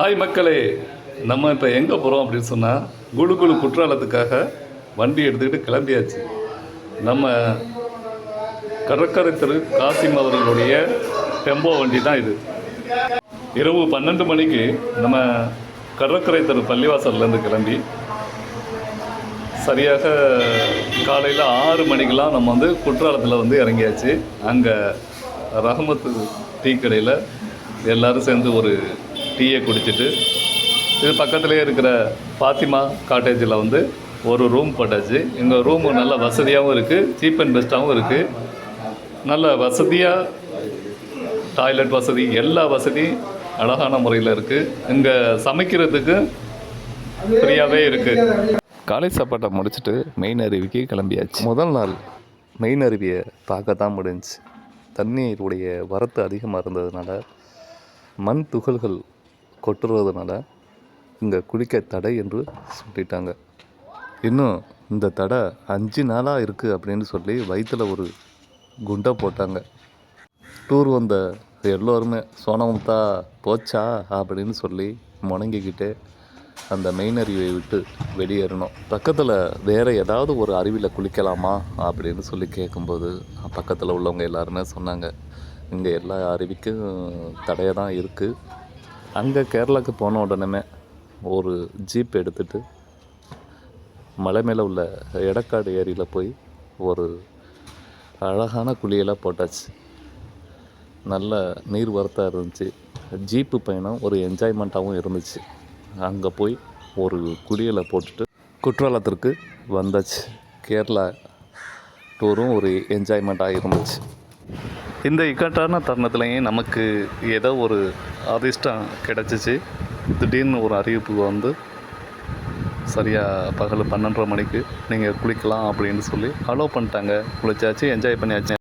Hi மக்களே நம்ம இப்போ எங்கே போகிறோம் அப்படின்னு சொன்னால் குழு குழு குற்றாலத்துக்காக வண்டி எடுத்துக்கிட்டு கிளம்பியாச்சு. நம்ம கடற்கரை தெரு காசிம் அவர்களுடைய டெம்போ வண்டி தான் இது. இரவு பன்னெண்டு மணிக்கு நம்ம கடற்கரை தெரு பள்ளிவாசல்லேருந்து கிளம்பி சரியாக காலையில் ஆறு மணிக்கெலாம் நம்ம வந்து குற்றாலத்தில் வந்து இறங்கியாச்சு. அங்கே ரஹமத்து டீ கடையில் எல்லோரும் சேர்ந்து ஒரு டீயை குடிச்சிட்டு இது பக்கத்துலேயே இருக்கிற பாத்திமா காட்டேஜில் வந்து ஒரு ரூம் போட்டாச்சு. எங்கள் ரூமு நல்ல வசதியாகவும் இருக்குது சீப் அண்ட் பெஸ்ட்டாகவும் இருக்குது நல்ல வசதியாக டாய்லெட் வசதி எல்லா வசதியும் அழகான முறையில் இருக்குது இங்கே சமைக்கிறதுக்கு ஃப்ரீயாகவே இருக்குது காலை சாப்பாட்டை முடிச்சுட்டு மெயின் அருவிக்கு கிளம்பியாச்சு. முதல் நாள் மெயின் அருவியை பார்க்க தான் முடிஞ்சுச்சு தண்ணீருடைய வரத்து அதிகமாக இருந்ததுனால மண் துகள்கள் கொட்டுறதுனால இங்கே குளிக்க தடை என்று சொல்லிட்டாங்க இன்னும் இந்த தடை அஞ்சு நாளாக இருக்குது அப்படின்னு சொல்லி வயிற்றில் ஒரு குண்டை போட்டாங்க. டூர் வந்த எல்லோருமே சோனமுத்தா போச்சா? அப்படின்னு சொல்லி முணங்கிக்கிட்டு அந்த மெயின் அருவியை விட்டு வெளியேறணும். பக்கத்தில் வேறு ஏதாவது ஒரு அருவியில் குளிக்கலாமா அப்படின்னு சொல்லி கேட்கும்போது பக்கத்தில் உள்ளவங்க எல்லாருமே சொன்னாங்க இங்கே எல்லா அருவிக்கும் தடையாக தான் இருக்குது அங்கே கேரளாவுக்கு போன உடனே ஒரு ஜீப் எடுத்துகிட்டு மலை மேலே உள்ள எடக்காடு ஏரியில் போய் ஒரு அழகான குழியெல்லாம் போட்டாச்சு. நல்ல நீர் வரத்தாக இருந்துச்சு. ஜீப்பு பயணம் ஒரு என்ஜாய்மெண்ட்டாகவும் இருந்துச்சு. அங்கே போய் ஒரு குளியலை போட்டுட்டு குற்றாலத்திற்கு வந்தாச்சு. கேரளா டூரும் ஒரு என்ஜாய்மெண்ட்டாக இருந்துச்சு. இந்த இக்கட்டான தருணத்துலேயும் நமக்கு ஏதோ ஒரு அதிர்ஷ்டம் கிடச்சிச்சு. திடீர்னு ஒரு அறிவிப்பு வந்து சரியாக பகல் பன்னெண்டரை மணிக்கு நீங்கள் குளிக்கலாம் அப்படின்னு சொல்லி அலோவ் பண்ணிட்டாங்க. குளிச்சாச்சு என்ஜாய் பண்ணியாச்சு.